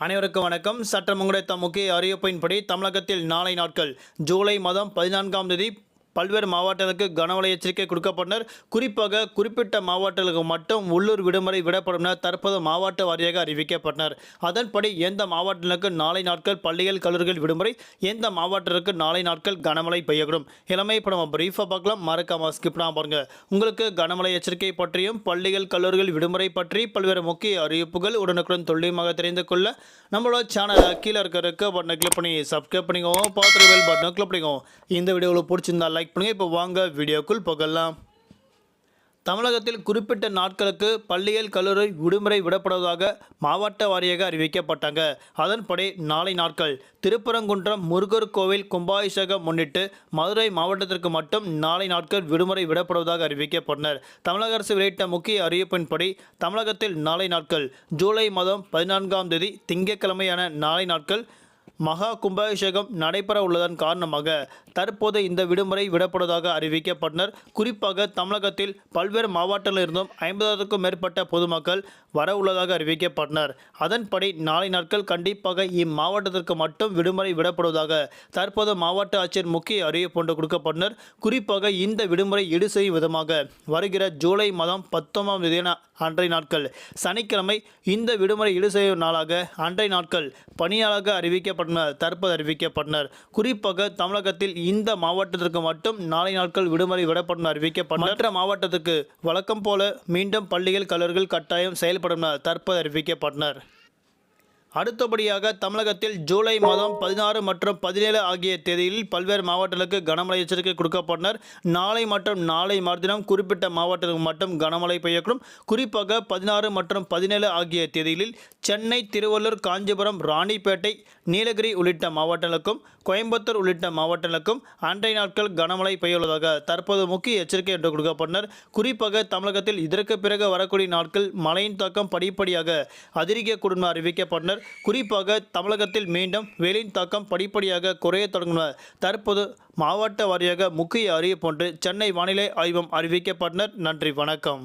அனைவருக்கும் வணக்கம். சட்டம் கிடைத்த முக்கிய அறிவிப்பின்படி தமிழகத்தில் நாளை நாட்கள் ஜூலை மாதம் பதினான்காம் தேதி பல்வேறு மாவட்டங்களுக்கு கனமழை எச்சரிக்கை கொடுக்கப்பட்டனர். குறிப்பாக குறிப்பிட்ட மாவட்டங்களுக்கு மட்டும் உள்ளூர் விடுமுறை விடப்படும் என தற்போது மாவட்ட வாரியாக அறிவிக்கப்பட்டனர். அதன்படி எந்த மாவட்டங்களுக்கு நாளை நாட்கள் பள்ளிகள் கல்லூரிகள் விடுமுறை எந்த மாவட்டத்திற்கு நாளை நாட்கள் கனமழை பெய்யக்கூடும்? இளமை இப்போ நம்ம பிரீஃபாக பார்க்கலாம். மறக்காம ஸ்கிப் பாருங்கள் பாருங்க. உங்களுக்கு கனமழை எச்சரிக்கை பற்றியும் பள்ளிகள் கல்லூரிகள் விடுமுறை பற்றி பல்வேறு முக்கிய அறிவிப்புகள் உடனுக்குடன் துல்லியமாக தெரிந்து கொள்ள நம்மளோட சேனலை கீழே இருக்க இருக்க பட்டனை கிளிக் பண்ணி சப்ஸ்கிரைப் பண்ணிக்கோங்க. பார்த்துட்டு பெல் பட்டனை கிளிக் பண்ணிக்கோங்க. இந்த வீடியோவில் பிடிச்சிருந்தா லைக் பண்ணுங்கள் இப்போ வாங்க வீடியோக்குள் போகலாம். தமிழகத்தில் குறிப்பிட்ட நாட்களுக்கு பள்ளியில் கல்லூரி விடுமுறை விடப்படுவதாக மாவட்ட வாரியாக அறிவிக்கப்பட்டாங்க. அதன்படி நாளை நாட்கள் திருப்பரங்குன்றம் முருகர் கோவில் கும்பாபிஷேகம் முன்னிட்டு மதுரை மாவட்டத்திற்கு மட்டும் நாளை நாட்கள் விடுமுறை விடப்படுவதாக அறிவிக்கப்பட்டனர். தமிழக அரசு வெளியிட்ட முக்கிய அறிவிப்பின்படி தமிழகத்தில் நாளை நாட்கள் ஜூலை மாதம் பதினான்காம் தேதி திங்கட்கிழமையான நாளை நாட்கள் மகா கும்பாபிஷேகம் நடைபெற உள்ளதன் காரணமாக தற்போது இந்த விடுமுறை விடப்படுவதாக அறிவிக்கப்பட்டனர் குறிப்பாக தமிழகத்தில் பல்வேறு மாவட்டங்களிலிருந்தும் ஐம்பதாயிரத்துக்கும் மேற்பட்ட பொதுமக்கள் வர உள்ளதாக அறிவிக்கப்பட்டனர் அதன்படி நாளை நாட்கள் கண்டிப்பாக இம்மாவட்டத்திற்கு மட்டும் விடுமுறை விடப்படுவதாக தற்போது மாவட்ட ஆட்சியர் முக்கிய அறிவிப்பு கொடுக்கப்பட்டனர் குறிப்பாக இந்த விடுமுறை ஈடு செய்யும் விதமாக வருகிற ஜூலை மாதம் பத்தொன்பதாம் தேதி அன்றைய நாட்கள். சனிக்கிழமை இந்த விடுமுறை ஈடு செய்யும் நாளாக அன்றைய நாட்கள் பணியாளராக அறிவிக்கப்பட்டனர் தற்போது அறிவிக்கப்பட்டனர். குறிப்பாக தமிழகத்தில் இந்த மாவட்டத்திற்கு மட்டும் நாளை நாட்கள் விடுமுறை விடப்படும் அறிவிக்கப்பட்டனர். மற்ற மாவட்டத்துக்கு வழக்கம் போல மீண்டும் பள்ளிகள் கல்லூரிகள் கட்டாயம் செயல்படும் தற்போது அறிவிக்கப்பட்டனர். அடுத்தபடியாக தமிழகத்தில் ஜூலை மாதம் பதினாறு மற்றும் பதினேழு ஆகிய தேதியில் பல்வேறு மாவட்டங்களுக்கு கனமழை எச்சரிக்கை கொடுக்கப்பட்டனர். நாளை மற்றும் நாளை மறுதினம் குறிப்பிட்ட மாவட்டங்களுக்கு மட்டும் கனமழை பெய்யக்கூடும். குறிப்பாக பதினாறு மற்றும் பதினேழு ஆகிய தேதிகளில் சென்னை திருவள்ளூர் காஞ்சிபுரம் ராணிப்பேட்டை நீலகிரி உள்ளிட்ட மாவட்டங்களுக்கும் கோயம்புத்தூர் உள்ளிட்ட மாவட்டங்களுக்கும் அன்றைய நாட்கள் கனமழை பெய்யுள்ளதாக தற்போது முக்கிய எச்சரிக்கை என்று கொடுக்கப்பட்டனர் குறிப்பாக தமிழகத்தில் இதற்கு பிறகு வரக்கூடிய நாட்கள் மழையின் தாக்கம் படிப்படியாக அதிகரிக்கக்கூடும் அறிவிக்கப்பட்டனர் குறிப்பாக தமிழகத்தில் மீண்டும் வெயிலின் தாக்கம் படிப்படியாக குறைய தொடங்கும் தற்போது மாவட்ட வாரியாக முக்கிய அறிவிப்பு ஒன்று சென்னை வானிலை ஆய்வம் அறிவிக்கப்பட்டனர் நன்றி வணக்கம்.